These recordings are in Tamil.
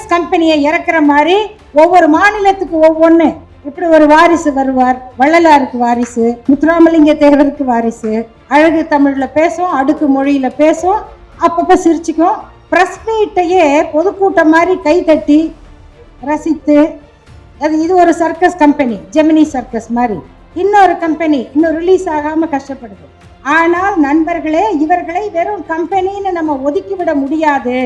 சர்க்கஸ் கம்பெனியை இறக்குற மாதிரி ஒவ்வொரு மாநிலத்துக்கு ஒவ்வொன்று இப்படி ஒரு வாரிசு வருவார்? வள்ளலாருக்கு வாரிசு முத்துராமலிங்க தேவருக்கு வாரிசு அழகு தமிழில் பேசும் அடுக்கு மொழியில் பேசும் அப்பப்போ சிரிச்சுக்கும் ப்ரெஸ் மீட்டையே பொதுக்கூட்டம் மாதிரி கை தட்டி ரசித்து அது இது ஒரு சர்க்கஸ் கம்பெனி ஜெமினி சர்க்கஸ் மாதிரி. இன்னொரு கம்பெனி இன்னும் ரிலீஸ் ஆகாம கஷ்டப்படுது. ஆனால் நண்பர்களே இவர்களை வெறும் கம்பெனின்னு நம்ம ஒதுக்கி விட முடியாது.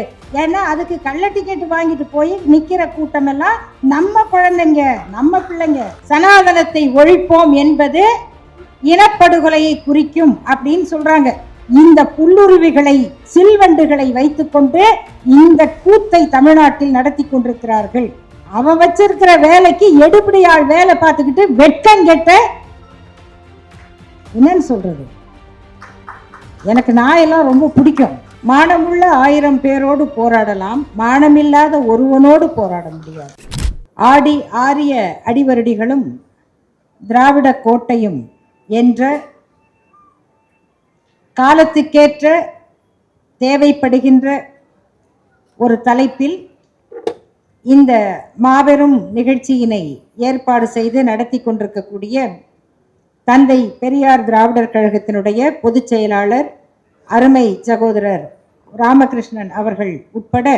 ஏன்னா அதுக்கு கள்ள டிக்கெட் வாங்கிட்டு போய் நிக்கிற கூட்டம் எல்லாம் நம்ம குழந்தைங்க நம்ம பிள்ளைங்க. சனாதனத்தை ஒழிப்போம் என்பது இனப்படுகொலையை குறிக்கும் அப்படின்னு சொல்றாங்க. இந்த புல்லுருவிகளை சில்வண்டுகளை வைத்துக்கொண்டு இந்த கூத்தை தமிழ்நாட்டில் நடத்தி கொண்டிருக்கிறார்கள். அவன் வச்சிருக்கிற வேலைக்கு எடுபடியால் வேலை பார்த்துக்கிட்டு வெட்கம் கெட்ட என்னன்னு சொல்றது? எனக்கு நாயெல்லாம் ரொம்ப பிடிக்கும். மானமுள்ள ஆயிரம் பேரோடு போராடலாம். மானமில்லாத ஒருவனோடு போராட முடியாது. ஆடி ஆரிய அடிவருடிகளும் திராவிட கோட்டையும் என்ற காலத்துக்கேற்ற தேவைப்படுகின்ற ஒரு தலைப்பில் இந்த மாபெரும் நிகழ்ச்சியினை ஏற்பாடு செய்து நடத்தி கொண்டிருக்கக்கூடிய தந்தை பெரியார் திராவிடர் கழகத்தினுடைய பொதுச் செயலாளர் அருமை சகோதரர் ராமகிருஷ்ணன் அவர்கள் உட்பட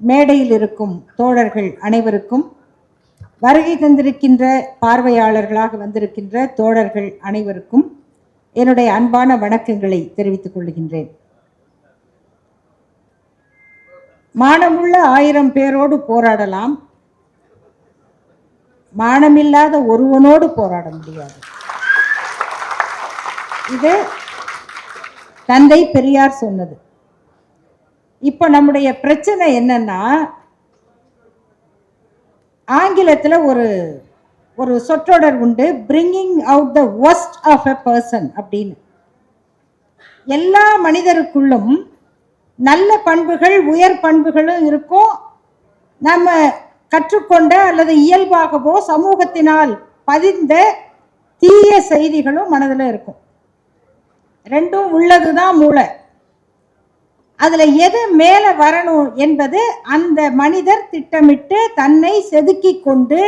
மேடையில் இருக்கும் தோழர்கள் அனைவருக்கும் வருகை தந்திருக்கின்ற பார்வையாளர்களாக வந்திருக்கின்ற தோழர்கள் அனைவருக்கும் என்னுடைய அன்பான வணக்கங்களை தெரிவித்துக் கொள்கின்றேன். மானமுள்ள ஆயிரம் பேரோடு போராடலாம். மானமில்லாத ஒருவனோடு போராட முடியாது. இது தந்தை பெரியார் சொன்னது. இப்போ நம்முடைய பிரச்சனை என்னன்னா ஆங்கிலத்தில் ஒரு ஒரு சொற்றொடர் உண்டு bringing out the best of a person அப்படின்னு. எல்லா மனிதருக்குள்ளும் நல்ல பண்புகள் உயர் பண்புகளும் இருக்கும் நம்ம கற்றுக்கொண்ட அல்லது இயல்பாகவோ சமூகத்தினால் பதிந்த தீய செய்திகளும் மனதில் இருக்கும். ரெண்டும் உள்ளது தான் மூளை. அதில் எது மேலே வரணும் என்பது அந்த மனிதர் திட்டமிட்டு தன்னை செதுக்கி கொண்டு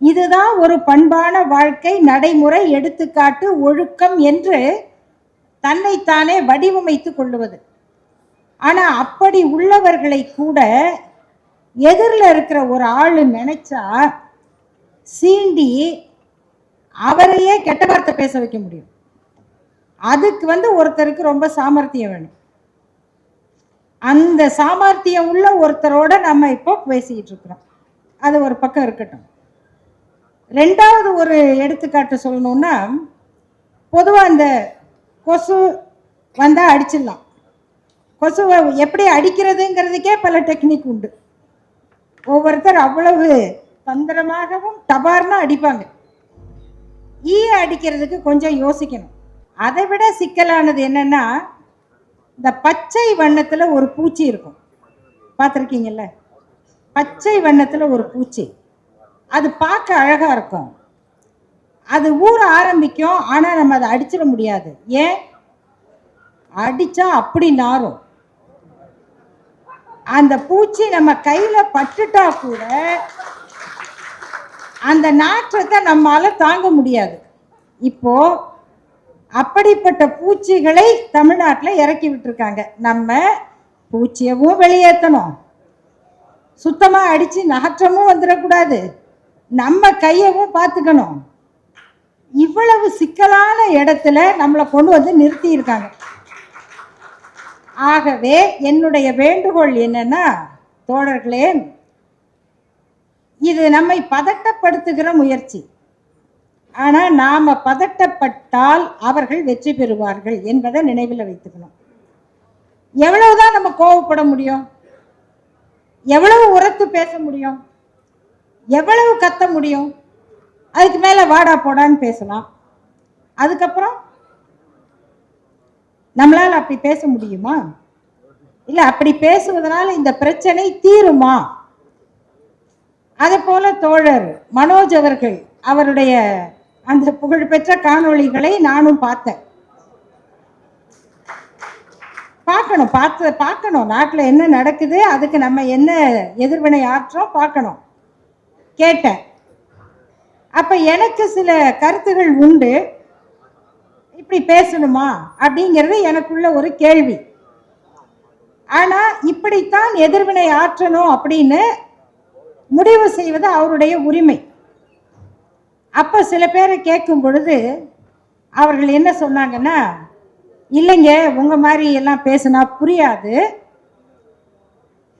இதுதான் ஒரு பண்பான வாழ்க்கை நடைமுறை எடுத்துக்காட்டு ஒழுக்கம் என்று தன்னைத்தானே வடிவமைத்து கொள்ளுவது. ஆனால் அப்படி உள்ளவர்களை கூட எதிரில் இருக்கிற ஒரு ஆள் நினைச்சா சீண்டி அவரையே கெட்ட வார்த்தை பேச வைக்க முடியும். அதுக்கு வந்து ஒருத்தருக்கு ரொம்ப சாமர்த்தியம் வேணும். அந்த சாமர்த்தியம் உள்ள ஒருத்தரோட நம்ம இப்போ பேசிக்கிட்டு இருக்கிறோம். அது ஒரு பக்கம் இருக்கட்டும். ரெண்டாவது ஒரு எடுத்துக்காட்டு சொல்லணும்னா பொதுவாக அந்த கொசு வந்தால் அடிச்சிடலாம். கொசுவை எப்படி அடிக்கிறதுங்கிறதுக்கே பல டெக்னிக் உண்டு. ஒவ்வொருத்தர் அவ்வளவு தந்திரமாகவும் டபார்னு அடிப்பாங்க. ஈய அடிக்கிறதுக்கு கொஞ்சம் யோசிக்கணும். அதை விட சிக்கலானது என்னென்னா இந்த பச்சை வண்ணத்தில் ஒரு பூச்சி இருக்கும். பார்த்துருக்கீங்கல்ல? பச்சை வண்ணத்தில் ஒரு பூச்சி. அது பார்க்க அழகாக இருக்கும். அது ஊற ஆரம்பிக்கும் ஆனால் நம்ம அதை அடிச்சிட முடியாது. ஏன்? அடித்தா அப்படி நாரும். அந்த பூச்சி நம்ம கையில் பட்டுட்டா கூட அந்த நாற்றத்தை நம்மளால் தாங்க முடியாது. இப்போது அப்படிப்பட்ட பூச்சிகளை தமிழ்நாட்டில் இறக்கி விட்டுருக்காங்க. நம்ம பூச்சியவும் வெளியேற்றணும் சுத்தமாக அடித்து நாற்றமும் வந்துடக்கூடாது. நம்ம கையவும் பார்த்துக்கணும். இவ்வளவு சிக்கலான இடத்துல நம்மளை கொண்டு வந்து நிறுத்தியிருக்காங்க. ஆகவே என்னுடைய வேண்டுகோள் என்னன்னா தோழர்களே இது நம்மை பதட்டப்படுத்துகிற முயற்சி. ஆனால் நாம் பதட்டப்பட்டால் அவர்கள் வெற்றி பெறுவார்கள் என்பதை நினைவில் வைத்துக்கணும். எவ்வளவுதான் நம்ம கோவப்பட முடியும்? எவ்வளவு உரத்து பேச முடியும்? எவ்வளவு கத்த முடியும்? அதுக்கு மேலே வாடா போடான்னு பேசலாம். அதுக்கப்புறம் நம்மளால் அப்படி பேச முடியுமா? இல்லை அப்படி பேசுவதனால இந்த பிரச்சனை தீருமா? அதே போல தோழர் மனோஜ் அவர்கள் அவருடைய அந்த புகழ்பெற்ற காணொளிகளை நானும் பார்த்தேன். பார்க்கணும் பார்த்து பார்க்கணும். நாட்டில் என்ன நடக்குது அதுக்கு நம்ம என்ன எதிர்வினை ஆற்றோம் பார்க்கணும். கேட்டேன். அப்போ எனக்கு சில கருத்துகள் உண்டு. இப்படி பேசணுமா? அப்படிங்கிறது எனக்குள்ள ஒரு கேள்வி. ஆனால் இப்படித்தான் எதிர்வினை ஆற்றணும் அப்படின்னு முடிவு செய்வது அவருடைய உரிமை. அப்போ சில பேரை கேட்கும் பொழுது அவர்கள் என்ன சொன்னாங்கன்னா இல்லைங்க உங்கள் மாதிரி எல்லாம் பேசினா புரியாது.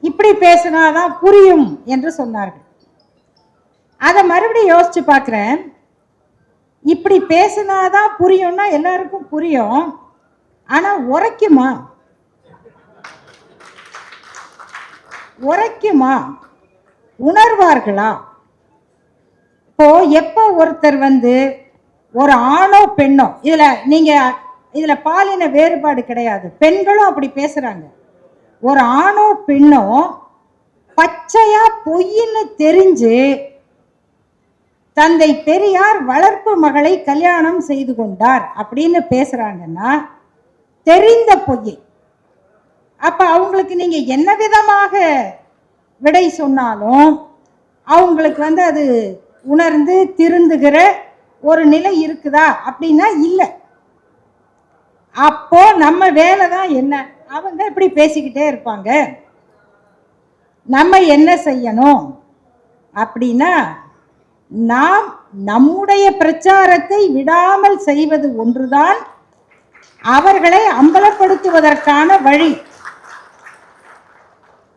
இப்படி பேசினாதான் புரியும் என்று சொன்னார்கள். அதை மறுபடியும் யோசிச்சு பார்க்குறேன். இப்படி பேசினாதான் புரியும்னா எல்லாருக்கும் புரியும். ஆனால் உரைக்குமா? உரைக்குமா? உணர்வார்களா? இப்போ எப்போ ஒருத்தர் வந்து ஒரு ஆணோ பெண்ணோ இதுல நீங்க இதுல பாலின வேறுபாடு கிடையாது. பெண்களும் அப்படி பேசுறாங்க. ஒரு ஆணோ பெண்ணோ பச்சையா பொய்ன்னு தெரிஞ்சு தந்தை பெரியார் வளர்ப்பு மகளை கல்யாணம் செய்து கொண்டார் அப்படின்னு பேசுறாங்கன்னா தெரிந்த பொய்யை அப்ப அவங்களுக்கு நீங்க என்ன விதமாக விடை சொன்னாலும் அவங்களுக்கு வந்து அது உணர்ந்து திருந்துகிற ஒரு நிலை இருக்குதா? அப்படின்னா இல்லை. அப்போ நம்ம வேலை தான் என்ன? அவங்க இப்படி பேசிக்கிட்டே இருப்பாங்க. நம்ம என்ன செய்யணும்? அப்படின்னா நாம் நம்முடைய பிரச்சாரத்தை விடாமல் செய்வது ஒன்றுதான் அவர்களை அம்பலப்படுத்துவதற்கான வழி.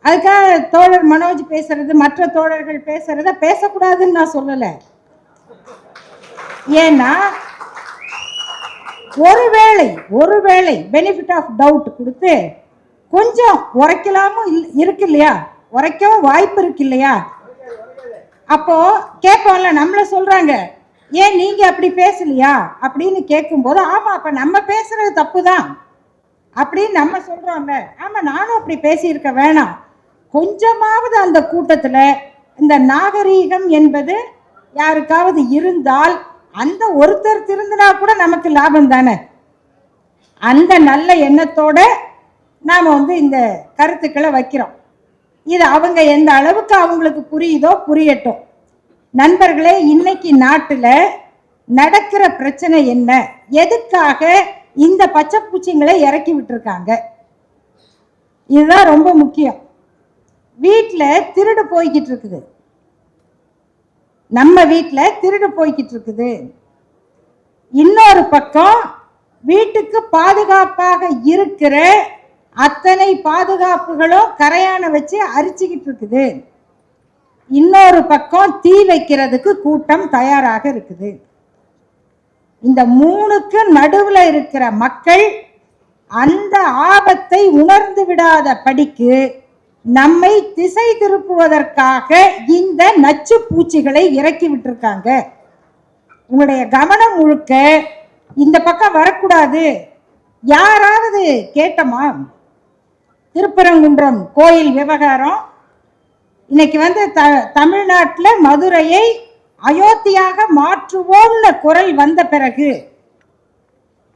அதுக்காக தோழர் மனோஜ் பேசுறது மற்ற தோழர்கள் பேசுறத பேசக்கூடாதுன்னு நான் சொல்லலை. ஏன்னா ஒருவேளை ஒருவேளை பெனிஃபிட் ஆஃப் டவுட் கொடுத்து கொஞ்சம் உரைக்கலாமும் இல்- இருக்கு இல்லையா? உரைக்கவும் வாய்ப்பு இருக்கு இல்லையா? அப்போ கேட்போம்ல நம்மள சொல்றாங்க ஏன் நீங்க அப்படி பேசலையா? அப்படின்னு கேட்கும்போது ஆமா அப்ப நம்ம பேசுறது தப்பு தான் அப்படின்னு நம்ம சொல்றோம்ல. ஆமா நானும் அப்படி பேசியிருக்க வேணாம். கொஞ்சமாவது அந்த கூட்டத்தில் இந்த நாகரீகம் என்பது யாருக்காவது இருந்தால் அந்த ஒருத்தர் திருந்தினா கூட நமக்கு லாபம் தானே? அந்த நல்ல எண்ணத்தோட நாம் வந்து இந்த கருத்துக்களை வைக்கிறோம். இது அவங்க எந்த அளவுக்கு அவங்களுக்கு புரியுதோ புரியட்டும். நண்பர்களே இன்னைக்கு நாட்டில் நடக்கிற பிரச்சனை என்ன? எதுக்காக இந்த பச்சை பூச்சிங்களை இறக்கி விட்டுருக்காங்க? இதுதான் ரொம்ப முக்கியம். வீட்டில் திருடு போய்கிட்டு இருக்குது. நம்ம வீட்டில் திருடு போய்கிட்டு இருக்குது. இன்னொரு பக்கம் வீட்டுக்கு பாதுகாப்பாக இருக்கிற அத்தனை பாதுகாப்புகளும் கரையான வச்சு அரிச்சுக்கிட்டு இருக்குது. இன்னொரு பக்கம் தீ வைக்கிறதுக்கு கூட்டம் தயாராக இருக்குது. இந்த மூணுக்கு நடுவில் இருக்கிற மக்கள் அந்த ஆபத்தை உணர்ந்து விடாத படிக்கு நம்மை திசை திருப்புவதற்காக இந்த நச்சு பூச்சிகளை இறக்கி விட்டிருக்காங்க. உங்களுடைய கவனம் முழுக்க இந்த பக்கம் வரக்கூடாது. யாராவது கேட்டமா? திருப்பரங்குன்றம் கோயில் விவகாரம். இன்னைக்கு வந்து த தமிழ்நாட்டில் மதுரையை அயோத்தியாக மாற்றுவோம்னு குரல் வந்த பிறகு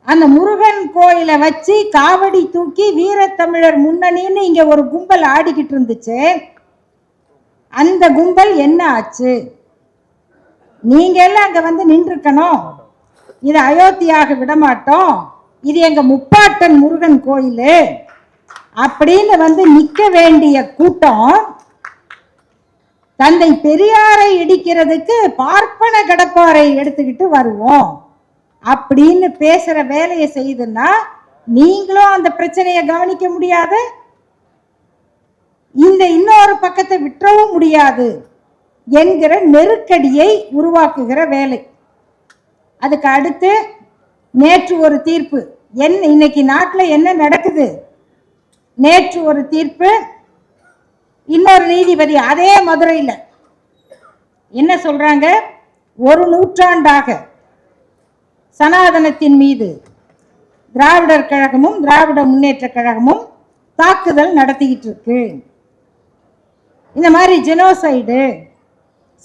அந்த முருகன் கோயிலை வச்சு காவடி தூக்கி வீரத்தமிழர் முன்னணின்னு இங்கே ஒரு கும்பல் ஆடிக்கிட்டு இருந்துச்சு. அந்த கும்பல் என்ன ஆச்சு? நீங்கள் எல்லாம் வந்து நின்றுக்கணும் இது அயோத்தியாக விடமாட்டோம். இது எங்கள் முப்பாட்டன் முருகன் கோயில். அப்படின்னு வந்து நிற்க வேண்டிய கூட்டம் தந்தை பெரியாரை இடிக்கிறதுக்கு பார்ப்பன கடப்பாரை எடுத்துக்கிட்டு வருவோம். அப்படின்னு பேசுற வேலையை செய்துன்னா நீங்களும் அந்த பிரச்சனையை கவனிக்க முடியாது. இந்த இன்னொரு பக்கத்தை விட்டுறவும் முடியாது என்கிற நெருக்கடியை உருவாக்குகிற வேலை. அதுக்கு அடுத்து நேற்று ஒரு தீர்ப்பு. என் இன்னைக்கு நாட்டில் என்ன நடக்குது? நேற்று ஒரு தீர்ப்பு. இன்னொரு நீதிபதி அதே மதுரையில். என்ன சொல்றாங்க? ஒரு நூற்றாண்டாக சனாதனத்தின் மீது திராவிடர் கழகமும் திராவிட முன்னேற்ற கழகமும் தாக்குதல் நடத்திக்கிட்டு இருக்கு இந்த மாதிரி ஜெனோசைடு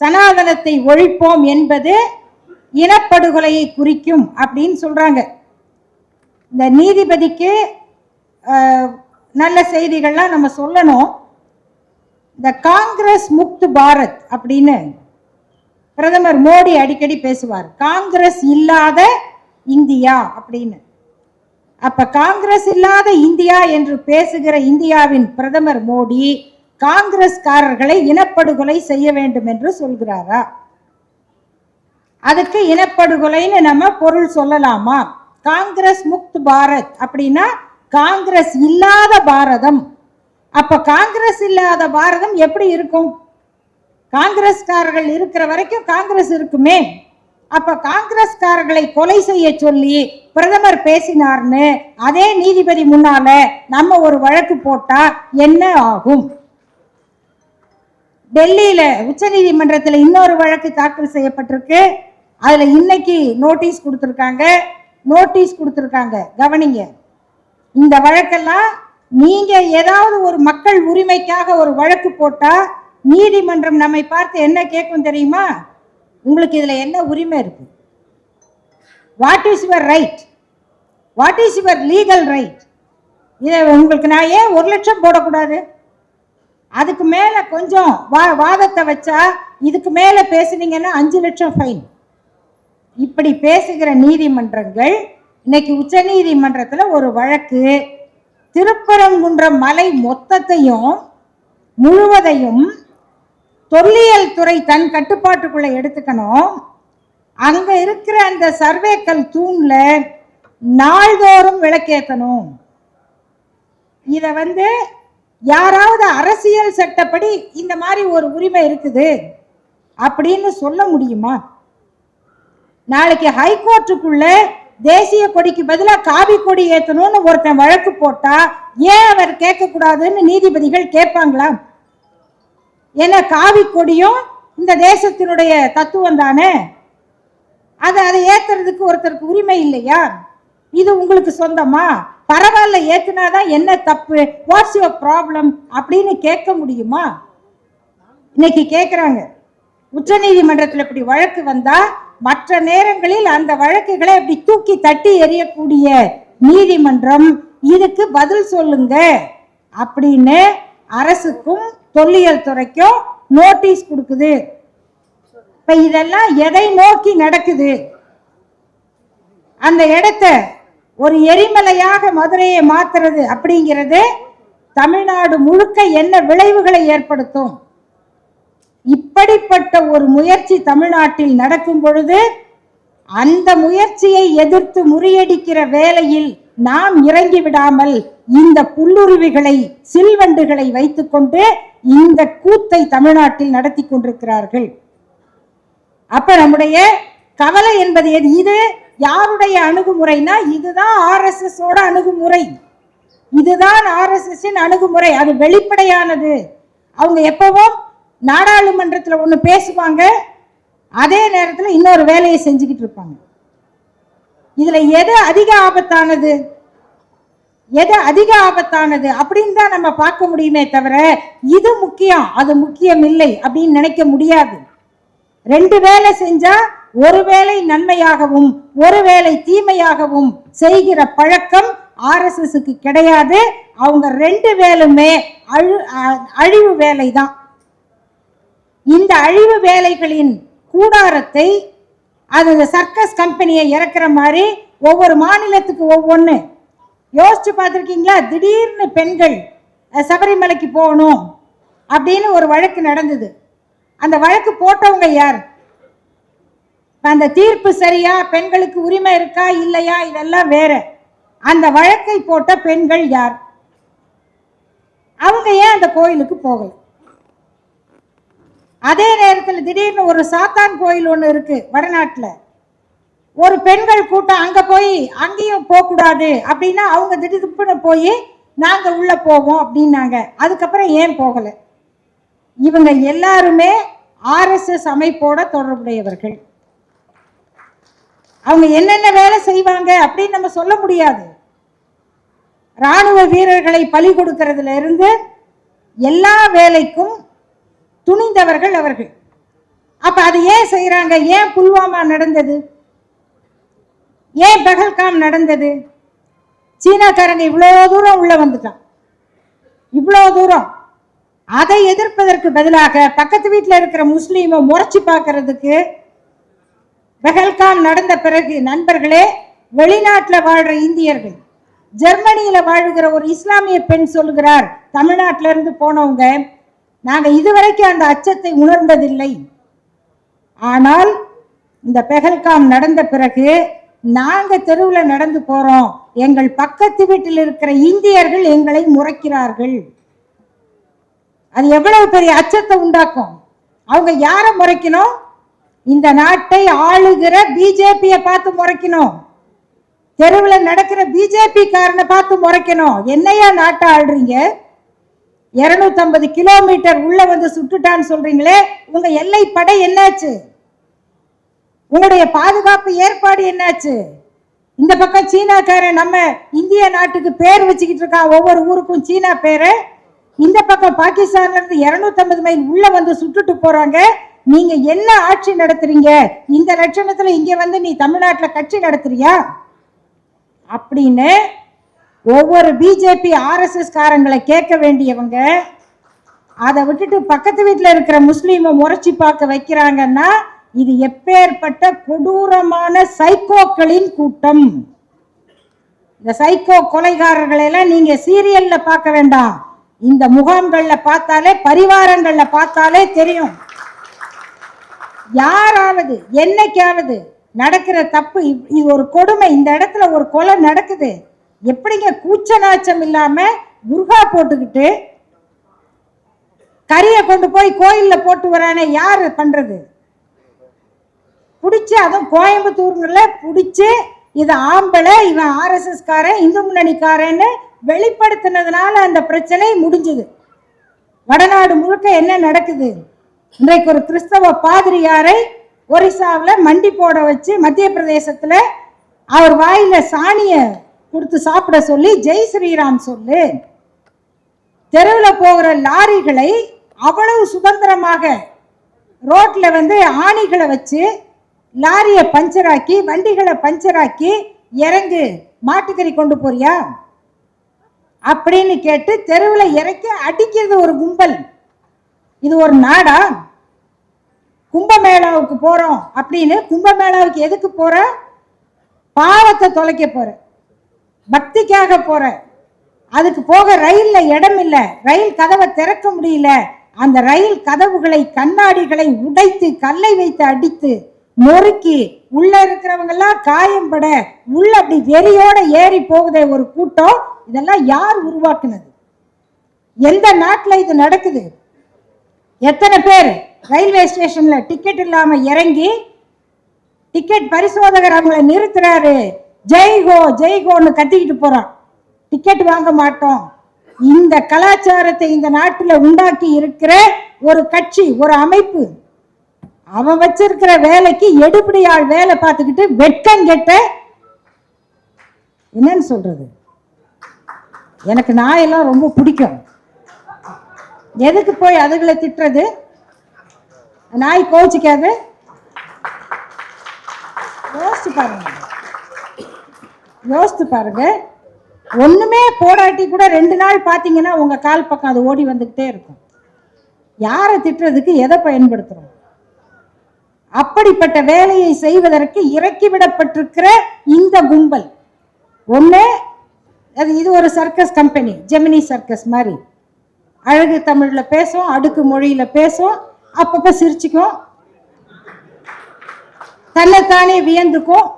சனாதனத்தை ஒழிப்போம் என்பது இனப்படுகொலையை குறிக்கும் அப்படின்னு சொல்றாங்க. இந்த நீதிபதிக்கு நல்ல செய்திகள்லாம் நம்ம சொல்லணும். இந்த காங்கிரஸ் முக்து பாரத் அப்படின்னு பிரதமர் மோடி அடிக்கடி பேசுவார் காங்கிரஸ் இல்லாத இந்தியா அப்படின்னு. அப்ப காங்கிரஸ் இல்லாத இந்தியா என்று பேசுகிற இந்தியாவின் பிரதமர் மோடி காங்கிரஸ்காரர்களை இனப்படுகொலை செய்ய வேண்டும் என்று சொல்கிறாரா? அதுக்கு இனப்படுகொலைன்னு நம்ம பொருள் சொல்லலாமா? காங்கிரஸ் முக்த் பாரத் அப்படின்னா காங்கிரஸ் இல்லாத பாரதம். அப்ப காங்கிரஸ் இல்லாத பாரதம் எப்படி இருக்கும்? காங்கிரஸ்காரர்கள் இருக்கிற வரைக்கும் காங்கிரஸ் இருக்குமே. அப்ப காங்கிரஸ்காரர்களை கொலை செய்ய சொல்லி பிரதமர் பேசினார்னு அதே நீதிபதி முன்னால நம்ம ஒரு வழக்கு போட்டா என்ன ஆகும்? டெல்லியில உச்சநீதிமன்றத்தில் இன்னொரு வழக்கு தாக்கல் செய்யப்பட்டிருக்கு. அதுல இன்னைக்கு நோட்டீஸ் கொடுத்துருக்காங்க. நோட்டீஸ் கொடுத்துருக்காங்க. கவனிங்க. இந்த வழக்கெல்லாம் நீங்க ஏதாவது ஒரு மக்கள் உரிமைக்காக ஒரு வழக்கு போட்டா நீதிமன்றம் நம்மை பார்த்து என்ன கேட்கும் தெரியுமா? உங்களுக்கு இதில் என்ன உரிமை இருக்கு? What is your right what is your legal right இதை உங்களுக்கு நான் ஏன் ஒரு லட்சம் போடக்கூடாது? அதுக்கு மேலே கொஞ்சம் வா வாதத்தை வச்சா இதுக்கு மேலே பேசுனீங்கன்னா அஞ்சு லட்சம் ஃபைன் இப்படி பேசுகிற நீதிமன்றங்கள் இன்னைக்கு உச்ச நீதிமன்றத்தில் ஒரு வழக்கு. திருப்பரங்குன்றம் மலை மொத்தத்தையும் முழுவதையும் தொல்லியல் துறை தன் கட்டுப்பாட்டுக்குள்ள எடுத்துக்கணும். அங்க இருக்கிற அந்த சர்வேக்கல் தூண்ல நாள்தோறும் விளக்கேற்றணும் இத வந்து யாராவது அரசியல் சட்டப்படி இந்த மாதிரி ஒரு உரிமை இருக்குது அப்படின்னு சொல்ல முடியுமா? நாளைக்கு ஹைகோர்ட்டுக்குள்ள தேசிய கொடிக்கு பதிலாக காவி கொடி ஏற்றணும்னு ஒருத்தன் வழக்கு போட்டா ஏன் அவர் கேட்கக்கூடாதுன்னு நீதிபதிகள் கேட்பாங்களா ஏன்னா காவி கொடியும் இந்த தேசத்தினுடைய தத்துவம் தானே? அதை அதை ஏத்துறதுக்கு ஒருத்தருக்கு உரிமை இல்லையா? இது உங்களுக்கு சொந்தமா? பரவாயில்ல ஏத்துனாதான் என்ன தப்பு? வாட்ஸ் யுவர் ப்ராப்ளம் அப்படின்னு கேட்க முடியுமா? இன்னைக்கு கேட்குறாங்க உச்ச நீதிமன்றத்தில் இப்படி வழக்கு வந்தா மற்ற நேரங்களில் அந்த வழக்குகளை அப்படி தூக்கி தட்டி எறியக்கூடிய நீதிமன்றம் இதுக்கு பதில் சொல்லுங்க அப்படின்னு அரசுக்கும் தொல்லியல் துறைக்கும் நோட்டீஸ் கொடுக்குது. இப்ப இதெல்லாம் எதை நோக்கி நடக்குது? அந்த இடத்த ஒரு எரிமலையாக மதுரையை மாத்துறது அப்படிங்கிறது தமிழ்நாடு முழுக்க என்ன விளைவுகளை ஏற்படுத்தும்? இப்படிப்பட்ட ஒரு முயற்சி தமிழ்நாட்டில் நடக்கும் பொழுது அந்த முயற்சியை எதிர்த்து முறியடிக்கிற வேலையில் நாம் இறங்கி விடாமல் இந்த புல்லுருவிகளை சில்வண்டுகளை வைத்துக்கொண்டு இந்த கூத்தை தமிழ்நாட்டில் நடத்தி கொண்டிருக்கிறார்கள். அப்ப நம்முடைய கவலை என்பது எது? இது யாருடைய அணுகுமுறைனா இதுதான் ஆர்எஸ்எஸ் ஓட அணுகுமுறை. இதுதான் ஆர்எஸ்எஸ்ஸின் அணுகுமுறை. அது வெளிப்படையானது. அவங்க எப்பவும் நாடாளுமன்றத்தில் ஒன்று பேசுவாங்க. அதே நேரத்தில் இன்னொரு வேலையை செஞ்சுக்கிட்டு இருப்பாங்க. இதுல எது அதிக ஆபத்தானது? எது அதிக ஆபத்தானது? அப்படின்னு தான் நம்ம பார்க்க முடியுமே தவிர இது முக்கியம் அது முக்கியம் இல்லை அப்படின்னு நினைக்க முடியாது. ரெண்டு வேலை செஞ்சா ஒரு வேலை நன்மையாகவும் ஒரு வேலை தீமையாகவும் செய்கிற பழக்கம் ஆர்எஸ்எஸ்க்கு கிடையாது. அவங்க ரெண்டு வேலுமே அழு அ- அழிவு வேலை தான் இந்த அழிவு வேலைகளின் கூடாரத்தை அது இந்த சர்க்கஸ் கம்பெனியை இறக்குற மாதிரி ஒவ்வொரு மாநிலத்துக்கு ஒவ்வொன்று யோசிச்சு பார்த்துருக்கீங்களா? திடீர்னு பெண்கள் சபரிமலைக்கு போகணும் அப்படின்னு ஒரு வழக்கு நடந்தது. அந்த வழக்கு போட்டவங்க யார்? அந்த தீர்ப்பு சரியா? பெண்களுக்கு உரிமை இருக்கா? இல்லையா? இதெல்லாம் வேற. அந்த வழக்கை போட்ட பெண்கள் யார்? அவங்க ஏன் அந்த கோயிலுக்கு போகல? அதே நேரத்தில் திடீர்னு ஒரு சாத்தான் கோயில் ஒன்று இருக்கு வடநாட்டில். ஒரு பெண்கள் கூட்டம் அங்கே போய் அங்கேயும் போகக்கூடாது அப்படின்னா அவங்க திடீர்னு போய் நாங்கள் உள்ளே போவோம் அப்படின்னாங்க. அதுக்கப்புறம் ஏன் போகலை? இவங்க எல்லாருமே ஆர்எஸ்எஸ் அமைப்போட தொடர்புடையவர்கள். அவங்க என்னென்ன வேலை செய்வாங்க அப்படின்னு நம்ம சொல்ல முடியாது. ராணுவ வீரர்களை பலி கொடுக்கறதுல இருந்து எல்லா வேலைக்கும் துணிந்தவர்கள் அவர்கள். அப்ப அது ஏன் செய்யறாங்க ஏன் புல்வாமா நடந்தது? ஏன் பகல்காம் நடந்தது? சீனாக்காரங்க இவ்வளோ தூரம் உள்ள வந்துட்டான். இவ்வளோ தூரம். அதை எதிர்ப்பதற்கு பதிலாக பக்கத்து வீட்டில் இருக்கிற முஸ்லீமை முறைச்சி பார்க்கறதுக்கு பெஹல்காம் நடந்த பிறகு நண்பர்களே வெளிநாட்டில் வாழ்ற இந்தியர்கள் ஜெர்மனியில் வாழுகிற ஒரு இஸ்லாமிய பெண் சொல்லுகிறார் தமிழ்நாட்டிலிருந்து போனவங்க நாங்கள் இதுவரைக்கும் அந்த அச்சத்தை உணர்ந்ததில்லை. ஆனால் இந்த பெகல்காம் நடந்த பிறகு நாங்கள் தெருவில் நடந்து போகிறோம் எங்கள் பக்கத்து வீட்டில் இருக்கிற இந்தியர்கள் எங்களை முறைக்கிறார்கள். அது எவ்வளவு பெரிய அச்சத்தை உண்டாக்கும்? அவங்க யாரை முறைக்கணும்? இந்த நாட்டை ஆளுகிற பிஜேபியை பார்த்து முறைக்கணும். தெருவில் நடக்கிற பிஜேபி காரனை பார்த்து முறைக்கணும். என்னையா நாட்டை ஆள்றீங்க? இருநூத்தம்பது கிலோமீட்டர் உள்ள வந்து சுட்டுட்டான்னு சொல்றீங்களே உங்க எல்லை படை என்னாச்சு? உங்களுடைய பாதுகாப்பு ஏற்பாடு என்னாச்சு? இந்த பக்கம் சீனாக்காரன் நம்ம இந்திய நாட்டுக்கு பேர் வச்சுக்கிட்டு இருக்கான் ஒவ்வொரு ஊருக்கும் சீனா பேரு. இந்த பக்கம் பாகிஸ்தான்ல இருந்து 250 மைல் உள்ள வந்து சுட்டுட்டு போறாங்க. நீங்க என்ன ஆட்சி நடத்துறீங்க? இந்த லட்சணத்துல இங்க வந்து நீ தமிழ்நாட்டுல கட்சி நடத்துறியா? அப்படின்னு ஒவ்வொரு பிஜேபி ஆர்எஸ்எஸ் காரங்களை கேட்க வேண்டியவங்க அதை விட்டுட்டு பக்கத்து வீட்டில் இருக்கிற முஸ்லீமை முறைச்சி பார்க்க வைக்கிறாங்கன்னா இது எப்பேற்பட்ட கொடூரமான சைக்கோக்களின் கூட்டம். இந்த சைக்கோ கொலைகாரர்களை எல்லாம் நீங்க சீரியல்ல பார்க்க வேண்டாம். இந்த முகாம்கள்ல பார்த்தாலே பரிவாரங்கள்ல பார்த்தாலே தெரியும். யாராவது என்னைக்காவது நடக்கிற தப்பு இது ஒரு கொடுமை இந்த இடத்துல ஒரு கொலை நடக்குது. எப்படிங்க கூச்ச நாச்சம் இல்லாம முருகா போட்டுக்கிட்டு கறியை கொண்டு போய் கோயிலில் போட்டு வரானே யார் பண்ணுறது பிடிச்சி அதுவும் கோயம்புத்தூர்ல பிடிச்சி இது ஆம்பளை இவன் ஆர்எஸ்எஸ் காரன் இந்து முன்னணிக்காரன்னு வெளிப்படுத்தினதுனால அந்த பிரச்சனை முடிஞ்சுது. வடநாடு முழுக்க என்ன நடக்குது? இன்றைக்கு ஒரு கிறிஸ்தவ பாதிரியாரை ஒரிசாவில் மண்டி போட வச்சு மத்திய பிரதேசத்தில் அவர் வாயில் சாணியை கொடுத்து சாப்பிட சொல்லி ஜெய் ஸ்ரீராம் சொல்லு. தெருவில் போகிற லாரிகளை அவ்வளவு சுதந்திரமாக ரோட்டில் வந்து ஆணிகளை வச்சு லாரியை பஞ்சராக்கி வண்டிகளை பஞ்சராக்கி இறங்கு. மாட்டுக்கறி கொண்டு போறியா? அப்படின்னு கேட்டு தெருவில் இறக்கி அடிக்கிறது ஒரு கும்பல். இது ஒரு நாடா? கும்பமேளாவுக்கு போகிறோம் அப்படின்னு கும்பமேளாவுக்கு எதுக்கு போகிற பாவத்தை தொலைக்க போகிற பக்திக்காக போற அதுக்கு போக ரயில்ல இடம் இல்லை. ரயில் கதவை திறக்க முடியல. அந்த ரயில் கதவுகளை கண்ணாடிகளை உடைத்து கல்லை வைத்து அடித்து நொறுக்கி உள்ள இருக்கிறவங்கெல்லாம் காயம்பட உள்ள அப்படி வெறியோட ஏறி போகுதே ஒரு கூட்டம் இதெல்லாம் யார் உருவாக்குனது? எந்த நாட்டில் இது நடக்குது? எத்தனை பேர் ரயில்வே ஸ்டேஷன்ல டிக்கெட் இல்லாம இறங்கி டிக்கெட் பரிசோதகர் அவங்களை நிறுத்துறாரு? ஜெய்கோ ஜெய்கோன்னு கத்திக்கிட்டு போறான். டிக்கெட் வாங்க மாட்டோம். இந்த கலாச்சாரத்தை இந்த நாட்டில் உண்டாக்கி இருக்கிற ஒரு கட்சி ஒரு அமைப்பு அவன் வச்சிருக்கிற வேலைக்கு எடுபடி ஆள் வேலை பார்த்துக்கிட்டு வெட்கம் கெட்ட என்னன்னு சொல்றது? எனக்கு நாயெல்லாம் ரொம்ப பிடிக்கும். எதுக்கு போய் அதுகளை திட்டுறது? நாய் கோச்சிக்காது யோசிச்சு பாருங்க. யோசித்து பாருங்க. ஒன்றுமே போடாட்டி கூட ரெண்டு நாள் பார்த்தீங்கன்னா உங்கள் கால் பக்கம் அது ஓடி வந்துக்கிட்டே இருக்கும். யாரை திட்டுறதுக்கு எதை பயன்படுத்துகிறோம் அப்படிப்பட்ட வேலையை செய்வதற்கு இறக்கி விடப்பட்டிருக்கிற இந்த கும்பல். ஒன்று அது இது ஒரு சர்க்கஸ் கம்பெனி ஜெமினி சர்க்கஸ் மாதிரி. அழகு தமிழில் பேசும் அடுக்கு மொழியில் பேசும் அப்பப்போ சிரிச்சுக்கும். தன்னைத்தானே வியந்துக்கும்.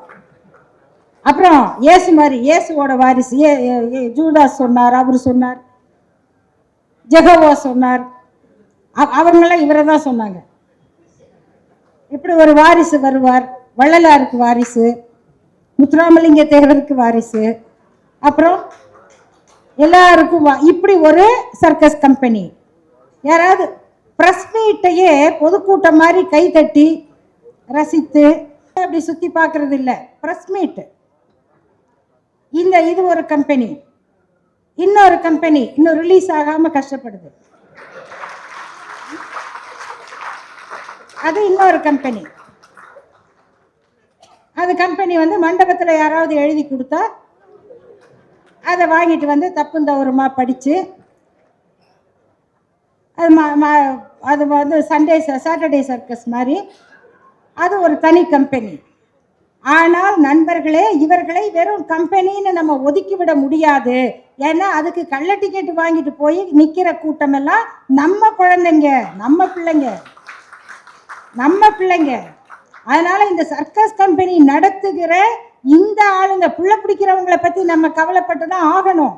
அப்புறம் இயேசு மாதிரி இயேசுவோட வாரிசு ஏ ஏ- ஜூதாஸ் சொன்னார் அவர் சொன்னார் ஜெகவா சொன்னார். அவ- இவரை தான் சொன்னாங்க. இப்படி ஒரு வாரிசு வருவார் வள்ளலாருக்கு வாரிசு முத்துராமலிங்க தேவருக்கு வாரிசு அப்புறம் எல்லாருக்கும் வா- இப்படி ஒரு சர்க்கஸ் கம்பெனி. யாராவது ப்ரெஸ் மீட்டையே பொதுக்கூட்டம் மாதிரி கை தட்டி ரசித்து அப்படி சுற்றி பார்க்கறது இல்லை ப்ரெஸ் மீட்டு. இந்த இது ஒரு கம்பெனி இன்னொரு கம்பெனி இன்னும் ரிலீஸ் ஆகாம கஷ்டப்படுது. அது இன்னொரு கம்பெனி அது கம்பெனி வந்து மண்டபத்தில் யாராவது எழுதி கொடுத்தா அதை வாங்கிட்டு வந்து தப்பும் தவறுமா படித்து அது அது வந்து சண்டே சாட்டர்டே சர்க்கஸ் மாதிரி. அது ஒரு தனி கம்பெனி ஆனால் நண்பர்களே இவர்களை வெறும் கம்பெனின்னு நம்ம ஒதுக்கிவிட முடியாது. ஏன்னா அதுக்கு கள்ள டிக்கெட் வாங்கிட்டு போய் நிற்கிற கூட்டமெல்லாம் நம்ம குழந்தைங்க நம்ம பிள்ளைங்க. நம்ம பிள்ளைங்க. அதனால இந்த சர்க்கஸ் கம்பெனி நடத்துகிற இந்த ஆளுங்க புள்ள பிடிக்கிறவங்களை பத்தி நம்ம கவலைப்பட்டு தான் ஆகணும்.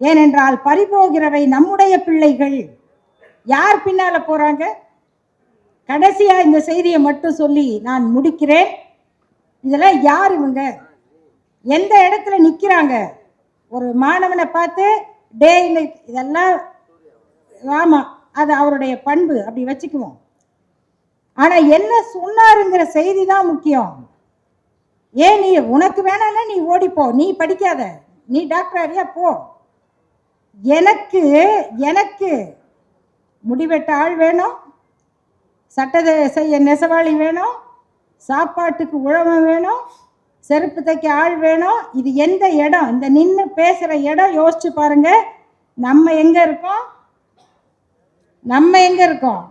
ஏனென்றால் பறிபோகிறவை நம்முடைய பிள்ளைகள். யார் பின்னால போறாங்க? கடைசியா இந்த செய்தியை மட்டும் சொல்லி நான் முடிக்கிறேன். இதெல்லாம் யார் இவங்க? எந்த இடத்துல நிற்கிறாங்க ஒரு மாணவனை பார்த்து டே இதெல்லாம் ஆமாம் அது அவருடைய பண்பு அப்படி வச்சுக்குவோம். ஆனால் என்ன சொன்னாருங்கிற செய்தி தான் முக்கியம். ஏன் நீ உனக்கு வேணாம்னா நீ ஓடிப்போ நீ படிக்காத நீ டாக்டர் அறியா போ. எனக்கு எனக்கு முடிவெட்ட ஆள் வேணும் சட்டத்தை செய்ய நெசவாளி வேணும் சாப்பாட்டுக்கு உழவன் வேணும் செருப்பு தைக்க ஆள் வேணும். இது எந்த இடம்? இந்த நின்று பேசுகிற இடம் யோசிச்சு பாருங்க. நம்ம எங்கே இருக்கோம்? நம்ம எங்கே இருக்கோம்?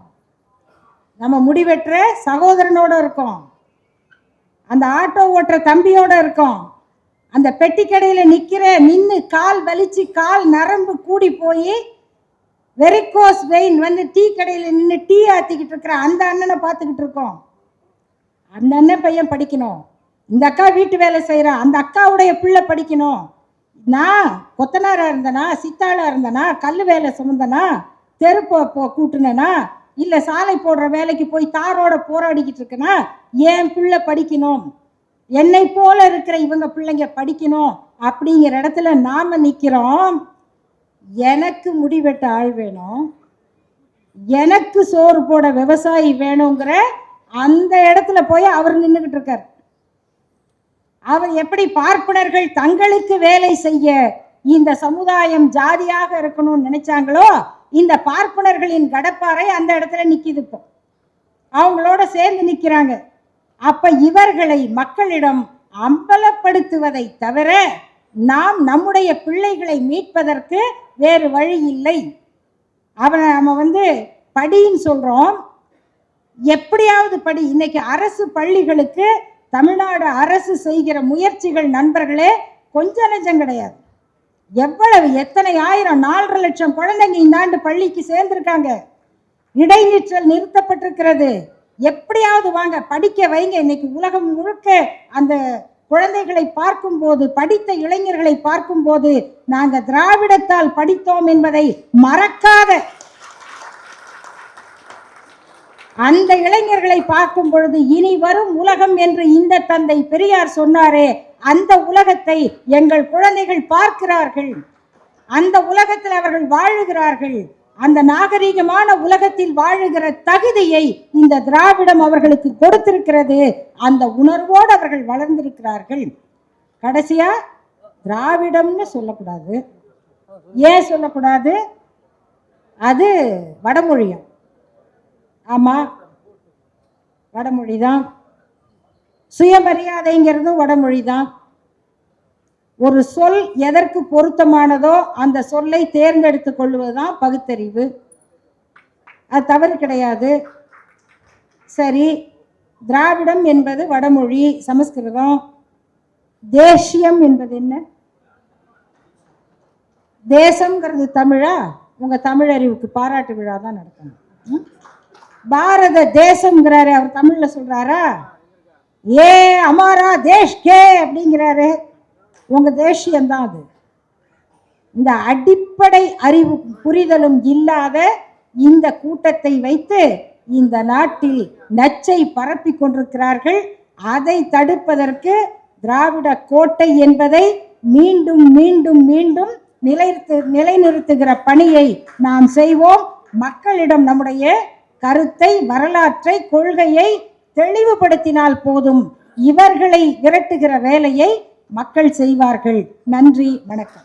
நம்ம முடிவெற்ற சகோதரனோட இருக்கோம். அந்த ஆட்டோ ஓட்டுற தம்பியோட இருக்கோம். அந்த பெட்டி கடையில் நிற்கிற நின்று கால் வலிச்சு கால் நரம்பு கூடி போய் வெரிகோஸ் வெயின் வந்து டீ கடையில் நின்று டீ ஆற்றிக்கிட்டு இருக்கிற அந்த அண்ணனை பார்த்துக்கிட்டு இருக்கோம். அந்த அண்ணன் பையன் படிக்கணும். இந்த அக்கா வீட்டு வேலை செய்கிறான் அந்த அக்காவுடைய பிள்ளை படிக்கணும். நான் கொத்தனாராக இருந்தனா சித்தாளாக இருந்தனா கல் வேலை சுமந்தனா தெருப்போ போ இல்லை சாலை போடுற வேலைக்கு போய் தாரோட போராடிக்கிட்டு இருக்கனா என் பிள்ளை படிக்கணும். என்னை போல இருக்கிற இவங்க பிள்ளைங்க படிக்கணும் அப்படிங்கிற இடத்துல நாம் நிற்கிறோம் எனக்கு முடிவெட்ட ஆள் வேணும். எனக்கு சோறு போட விவசாயி வேணுங்கிற அந்த இடத்துல போய் அவர் நின்றுக்கிட்டு இருக்கார். அவர் எப்படி பார்ப்பனர்கள் தங்களுக்கு வேலை செய்ய இந்த சமுதாயம் ஜாதியாக இருக்கணும்னு நினைச்சாங்களோ இந்த பார்ப்பனர்களின் கடப்பாறை அந்த இடத்துல நிற்கிது இப்போ. அவங்களோட சேர்ந்து நிற்கிறாங்க அப்ப இவர்களை மக்களிடம் அம்பலப்படுத்துவதை தவிர நாம் நம்முடைய பிள்ளைகளை மீட்பதற்கு வேறு வழி இல்லை. அவனை நம்ம வந்து படின்னு சொல்றோம். எப்படியாவது படி இன்னைக்கு அரசு பள்ளிகளுக்கு தமிழ்நாடு அரசு செய்கிற முயற்சிகள் நண்பர்களே கொஞ்ச நெஞ்சம் கிடையாது. எவ்வளவு எத்தனை ஆயிரம் நாலரை லட்சம் குழந்தைங்க இந்த ஆண்டு பள்ளிக்கு சேர்ந்திருக்காங்க. இடைநிற்றல் நிறுத்தப்பட்டிருக்கிறது. எப்படியாவது வாங்க படிக்க வைங்க. இன்னைக்கு உலகம் முழுக்க அந்த குழந்தைகளை பார்க்கும்போது படித்த இளைஞர்களை பார்க்கும்போது நாங்கள் திராவிடத்தால் படித்தோம் என்பதை மறக்காத அந்த இளைஞர்களை பார்க்கும் பொழுது இனி வரும் உலகம் என்று இந்த தந்தை பெரியார் சொன்னாரே அந்த உலகத்தை எங்கள் குழந்தைகள் பார்க்கிறார்கள். அந்த உலகத்தில் அவர்கள் வாழுகிறார்கள். அந்த நாகரீகமான உலகத்தில் வாழுகிற தகுதியை இந்த திராவிடம் அவர்களுக்கு கொடுத்திருக்கிறது. அந்த உணர்வோடு அவர்கள் வளர்ந்திருக்கிறார்கள். கடைசியா திராவிடம்னு சொல்லக்கூடாது. ஏன் சொல்லக்கூடாது? அது வடமொழியம் ஆமா. வடமொழி தான் சுயமரியாதைங்கிறதும் வடமொழி தான் ஒரு சொல் எதற்கு பொருத்தமானதோ அந்த சொல்லை தேர்ந்தெடுத்துக் கொள்வதுதான் பகுத்தறிவு. அது தவறு கிடையாது. சரி திராவிடம் என்பது வடமொழி சமஸ்கிருதம். தேசியம் என்பது என்ன? தேசம்ங்கிறது தமிழா? உங்கள் தமிழறிவுக்கு பாராட்டு விழா தான் நடத்தணும். ம்? பாரத தேசங்கிறாரு அவர் தமிழில் சொல்கிறாரா ஏ அமாரா தேஷ்கே அப்படிங்கிறாரு. உங்கள் தேசியம்தான் அது. இந்த அடிப்படை அறிவு புரிதலும் இல்லாத இந்த கூட்டத்தை வைத்து இந்த நாட்டில் நச்சை பரப்பி கொண்டிருக்கிறார்கள். அதை தடுப்பதற்கு திராவிட கோட்டை என்பதை மீண்டும் மீண்டும் மீண்டும் நிலைநிறுத்து நிலைநிறுத்துகிற பணியை நாம் செய்வோம். மக்களிடம் நம்முடைய கருத்தை வரலாற்றை கொள்கையை தெளிவுபடுத்தினால் போதும். இவர்களை விரட்டுகிற வேலையை மக்கள் செய்வார்கள். நன்றி வணக்கம்.